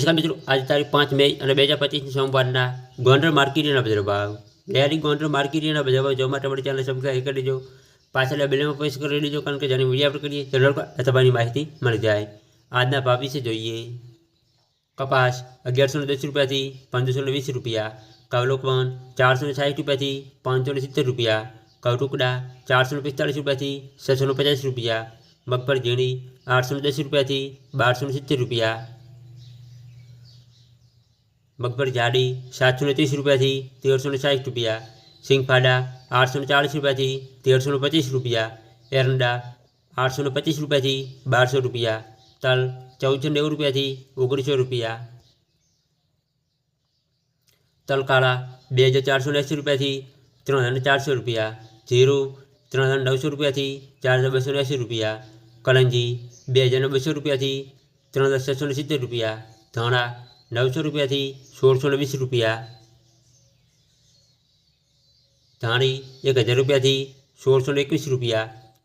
શરત મેજીરો આજ તારીખ 5 મે અને 2025 ને સોમવારના ગોંડર માર્કેટિયાના અવલોકન લેરી ગોંડર માર્કેટિયાના અવલોકન જોવા માં ટબડી ચાલે સંભગા એકડીજો પાછલા બિલમાં પોઈસ કરી દેજો કારણ કે જાની મીડિયા પર કરી તે લોકો આતવાની માહિતી મળી જાય આજના ભાવ વિશે જોઈએ કપાસ 1110 રૂપિયા થી 1520 રૂપિયા કવલોકવાણ 460 રૂપિયા થી 570 રૂપિયા કઠુકડા 445 રૂપિયા થી 650 રૂપિયા મબપર જીણી 810 રૂપિયા થી 1270 રૂપિયા મગફળી જાડી સાતસો ને ત્રીસ રૂપિયાથી તેરસો ને સાઠ રૂપિયા સિંગફાડા આઠસો ને ચાલીસ રૂપિયાથી તેરસો ને પચીસ રૂપિયા એરંડા આઠસો ને પચીસ રૂપિયાથી બારસો રૂપિયા તલ ચૌદસો નેવું રૂપિયાથી ઓગણીસો રૂપિયા તલકાળા બે હજાર ચારસો એંસી રૂપિયાથી ત્રણ હજાર ચારસો રૂપિયા જીરું ત્રણ હજાર નવસો રૂપિયાથી ચાર હજાર બસો એંસી રૂપિયા કલંજી બે હજાર બસો રૂપિયાથી ત્રણ હજાર છસો સિત્તેર રૂપિયા ધાણા नौ सौ रुपया थी सोल सौ नवीस रुपया धाणी एक हज़ार रुपया थी सोल सौ एक रुपया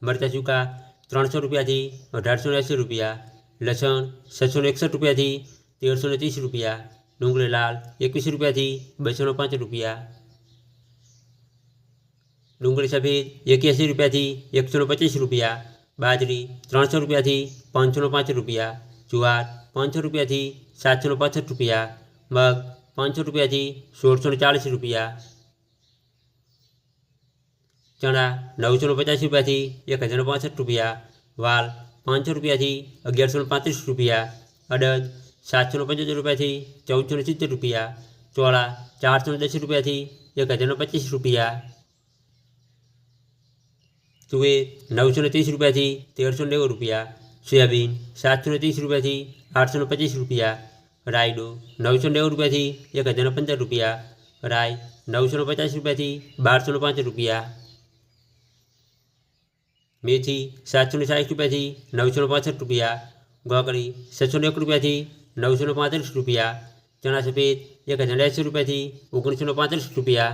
मरता चूका त्र सौ रुपया थी अठार सौ अस्सी रुपया लसन सात सौ एकसठ रुपया थी तेर सौ तीस रुपया डूंगरी लाल एक रुपया थी बसौ पाँच रुपया डूंगरी सफेद एक रुपया थी एक सौ पच्चीस रुपया बाजरी तरह सौ रुपया थी पाँच सौ पाँच रुपया जुआर सौ रुपया थी सात सौ पैंसठ रुपया मग पाँच सौ रुपया थी सोल सौ चालीस रुपया चना नौ सौ पचास रुपया थी एक हज़ार पैंसठ रुपया वाल पाँच सौ रुपया थी अगियार सौ पैंतीस रुपया अडद सात सौ पचास रुपया थी चौदह सौ सित्तर रुपया चोला चार सौ दस रुपया थी एक हज़ार पच्चीस रुपया चुहे नौ सौ तीस रुपया थी तेरह सौ नौ रुपया सेबी 730 रुपे થી 825 રૂપિયા રાઇડો 990 રૂપિયા થી 1015 રૂપિયા રાય 950 રૂપિયા થી 1205 રૂપિયા મેથી 730 રૂપિયા થી 965 રૂપિયા ગગડી 601 રૂપિયા થી 955 રૂપિયા ચણા સફેદ 1080 રૂપિયા થી 1945 રૂપિયા